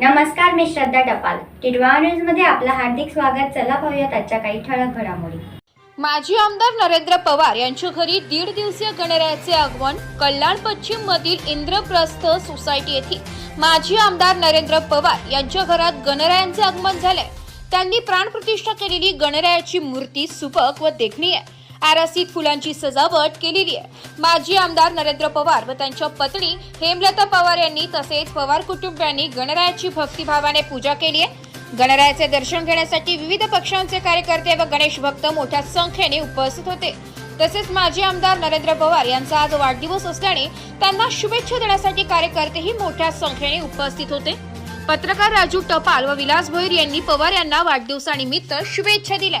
नमस्कार मी श्रद्धा टपाल. टिडवा न्यूजमध्ये आपलं हार्दिक स्वागत. चला पाहूयात आजच्या काही ठळक घडामोडी. माजी आमदार नरेंद्र पवार यांच्या घरी दीड दिवसीय गणरायाचे आगमन कल्याण पश्चिम मधील इंद्रप्रस्थ सोसायटी येथील माजी आमदार नरेंद्र पवार यांच्या घरात गणरायांचे आगमन झाले त्यांनी प्राणप्रतिष्ठा केलेली गणरायाची मूर्ती सुबक व देखणी आहे आरासीत फुलांची सजावट केलेली आहे. माजी आमदार नरेंद्र पवार व त्यांच्या पत्नी हेमलता पवार यांनी तसेच पवार कुटुंबियांनी गणरायाची भक्तिभावाने पूजा केली आहे. गणरायाचे दर्शन घेण्यासाठी विविध पक्षांचे कार्यकर्ते व गणेश भक्त मोठ्या संख्येने उपस्थित होते. तसेच माजी आमदार नरेंद्र पवार यांचा आज वाढदिवस असल्याने त्यांना शुभेच्छा देण्यासाठी कार्यकर्तेही मोठ्या संख्येने उपस्थित होते. पत्रकार राजू टपाल व विलास भोईर यांनी पवार यांना वाढदिवसानिमित्त शुभेच्छा दिल्या